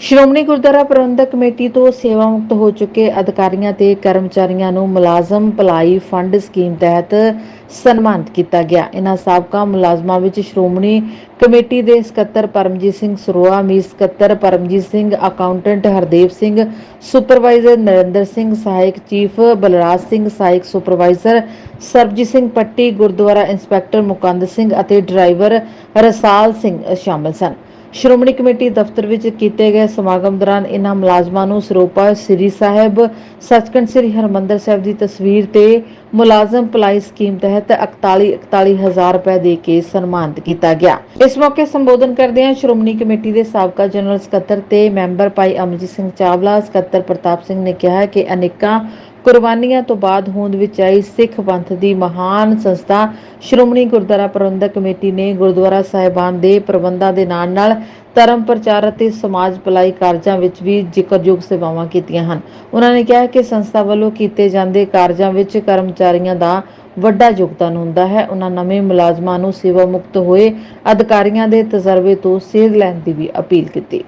ਸ਼੍ਰੋਮਣੀ ਗੁਰਦੁਆਰਾ ਪ੍ਰਬੰਧਕ committee ਤੋਂ ਸੇਵਾ ਮੁਕਤ ਹੋ ਚੁੱਕੇ ਅਧਿਕਾਰੀਆਂ ਤੇ ਕਰਮਚਾਰੀਆਂ ਨੂੰ ਮੁਲਾਜ਼ਮ ਭਲਾਈ ਫੰਡ ਸਕੀਮ ਤਹਿਤ ਸਨਮਾਨਿਤ ਕੀਤਾ ਗਿਆ। ਇਹਨਾਂ ਸਾਬਕਾ ਮੁਲਾਜ਼ਮਾਂ ਵਿੱਚ ਸ਼੍ਰੋਮਣੀ ਕਮੇਟੀ ਦੇ ਸਕੱਤਰ ਪਰਮਜੀਤ ਸਿੰਘ ਸਰੋਆ ਮੀਤ ਸਕੱਤਰ ਪਰਮਜੀਤ ਸਿੰਘ ਅਕਾਊਂਟੈਂਟ ਹਰਦੇਵ ਸਿੰਘ ਸੁਪਰਵਾਈਜ਼ਰ ਨਰਿੰਦਰ ਸਿੰਘ, ਸਹਾਇਕ ਚੀਫ ਬਲਰਾਜ ਸਿੰਘ, ਸਹਾਇਕ ਸੁਪਰਵਾਈਜ਼ਰ ਸਰਬਜੀਤ ਸਿੰਘ ਪੱਟੀ, ਗੁਰਦੁਆਰਾ ਇੰਸਪੈਕਟਰ ਮੁਕੰਦ ਸਿੰਘ ਅਤੇ ਡਰਾਈਵਰ ਰਸਾਲ ਸਿੰਘ ਸ਼ਾਮਲ ਸਨ। ਸ਼੍ਰੋਮਣੀ ਕਮੇਟੀ ਦਫ਼ਤਰ ਵਿੱਚ ਕੀਤੇ ਗਏ ਸਮਾਗਮ ਦੌਰਾਨ ਇਨ੍ਹਾਂ ਮੁਲਾਜ਼ਮਾਂ ਨੂੰ ਸਰੋਪਾ ਸ੍ਰੀ ਸਾਹਿਬ ਸੱਚਖੰਡ ਸ੍ਰੀ ਹਰਮੰਦਰ ਸਾਹਿਬ ਦੀ ਤਸਵੀਰ ਤੇ ਮੁਲਾਜ਼ਮ ਭਲਾਈ ਸਕੀਮ ਤਹਿਤ 41 41000 ਰੁਪਏ ਦੇ ਕੇ ਸਨਮਾਨਿਤ ਕੀਤਾ ਗਿਆ। ਇਸ ਮੌਕੇ ਸੰਬੋਧਨ ਕਰਦਿਆਂ ਸ਼੍ਰੋਮਣੀ ਕਮੇਟੀ ਦੇ ਸਾਬਕਾ ਜਨਰਲ ਸਕੱਤਰ ਤੇ ਮੈਂਬਰ ਭਾਈ ਅਮਰਜੀਤ ਸਿੰਘ ਚਾਵਲਾ। ਸਕੱਤਰ ਪ੍ਰਤਾਪ ਸਿੰਘ ਨੇ ਕਿਹਾ ਕਿ ਅਨੇਕਾਂ ਕੁਰਬਾਨੀਆਂ ਤੋਂ ਬਾਅਦ ਹੋਂਦ ਵਿੱਚ ਆਈ ਸਿੱਖ ਪੰਥ ਦੀ ਮਹਾਨ ਸੰਸਥਾ, ਸ਼੍ਰੋਮਣੀ ਗੁਰਦੁਆਰਾ ਪ੍ਰਬੰਧਕ ਕਮੇਟੀ ਨੇ ਗੁਰਦੁਆਰਾ ਸਾਹਿਬਾਨ ਦੇ ਪ੍ਰਬੰਧਾਂ ਦੇ ਨਾਲ-ਨਾਲ ਧਰਮ ਪ੍ਰਚਾਰ ਅਤੇ ਸਮਾਜ ਭਲਾਈ ਕਾਰਜਾਂ ਵਿੱਚ ਵੀ ਜ਼ਿਕਰਯੋਗ ਸੇਵਾਵਾਂ ਕੀਤੀਆਂ ਹਨ। ਉਹਨਾਂ ਨੇ ਕਿਹਾ ਕਿ ਸੰਸਥਾ ਵੱਲੋਂ ਕੀਤੇ ਜਾਂਦੇ ਕਾਰਜਾਂ ਵਿੱਚ ਕਰਮਚਾਰੀਆਂ ਦਾ ਵੱਡਾ ਯੋਗਦਾਨ ਹੁੰਦਾ ਹੈ। ਉਹਨਾਂ ਨਵੇਂ ਮੁਲਾਜ਼ਮਾਂ ਨੂੰ ਸੇਵਾ ਮੁਕਤ ਹੋਏ ਅਧਿਕਾਰੀਆਂ ਦੇ ਤਜਰਬੇ ਤੋਂ ਸੇਧ ਲੈਣ ਦੀ ਵੀ ਅਪੀਲ ਕੀਤੀ।